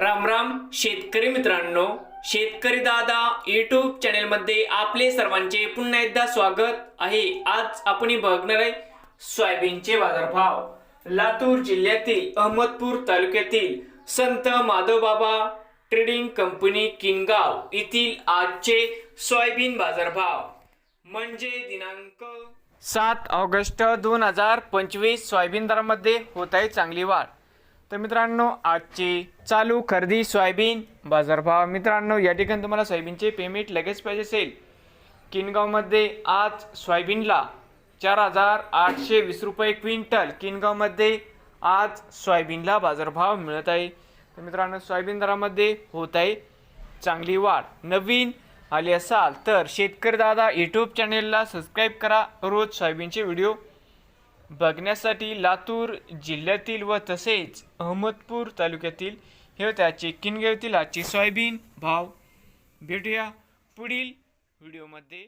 राम राम शेतकरी मित्रांनो. शेतकरी दादा युट्यूब चॅनेलमध्ये आपले सर्वांचे पुन्हा एकदा स्वागत आहे. आज आपण बघणार आहे सोयाबीनचे बाजारभाव. लातूर जिल्ह्यातील अहमदपूर तालुक्यातील संत माधवबाबा ट्रेडिंग कंपनी किनगाव येथील आजचे सोयाबीन बाजारभाव. म्हणजे दिनांक सात ऑगस्ट दोन हजार पंचवीस सोयाबीन दरामध्ये होत आहे चांगली वाढ. तर मित्रांनो आजची चालू खरेदी सोयाबीन बाजारभाव. मित्रांनो या ठिकाणी तुम्हाला सोयाबीनचे पेमेंट लगेच पाहिजे असेल. किनगावमध्ये आज सोयाबीनला चार हजार आठशे वीस रुपये क्विंटल. किनगावमध्ये आज सोयाबीनला बाजारभाव मिळत आहे. तर मित्रांनो सोयाबीन दरामध्ये होत आहे चांगली वाढ. नवीन आली असाल तर शेतकरी दादा यूट्यूब चॅनेलला सबस्क्राईब करा. रोज सोयाबीनचे व्हिडिओ बघण्यासाठी लातूर जिल्ह्यातील व तसेच अहमदपूर तालुक्यातील हे होते आजचे किनगाव आजची सोयाबीन भाव. भेटूया पुढील व्हिडिओमध्ये.